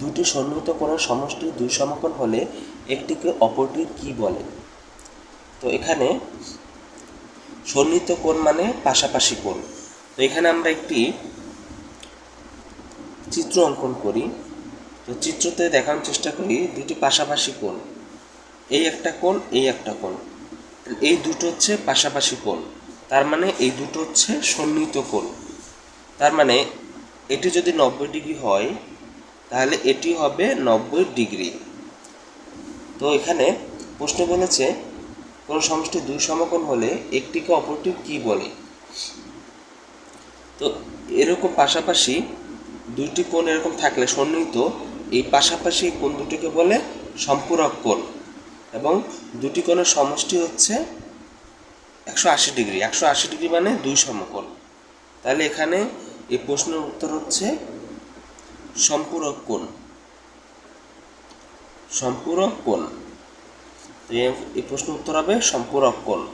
দুটি সন্নিহিত কোণের সমষ্টি দুই সমকোণ হলে একটিকে অপরটির কি বলে? তো এখানে সন্নিহিত কোণ মানে পাশাপাশি কোণ। তো এখানে আমরা একটি চিত্র অঙ্কন করি। তো চিত্রতে দেখানোর চেষ্টা করি দুটি পাশাপাশি কোণ। এই একটা কোণ, এই একটা কোণ। এই দুটো হচ্ছে পাশাপাশি কোণ। তার মানে এই দুটো হচ্ছে সন্নিহিত কোণ। তার মানে এটি যদি নব্বই ডিগ্রি হয় তাহলে এটি হবে নব্বই ডিগ্রি। তো এখানে প্রশ্ন বলেছে কোন সমষ্টি দুই সমকোণ হলে একটিকে অপরটির কি বলে? তো এরকম পাশাপাশি দুইটি কোণ এরকম থাকলে সন্নিহিত, এই পাশাপাশি কোণ দুটিকে বলে সম্পূরক কোণ। এবং দুটি কোণের সমষ্টি হচ্ছে একশো আশি ডিগ্রি। একশো আশি ডিগ্রি মানে দুই সমকোণ। তাহলে এখানে এই প্রশ্নের উত্তর হচ্ছে সম্পূরক কোণ। সম্পূরক কোণ। এই- প্রশ্ন উত্তর হবে সম্পূরক কোণ।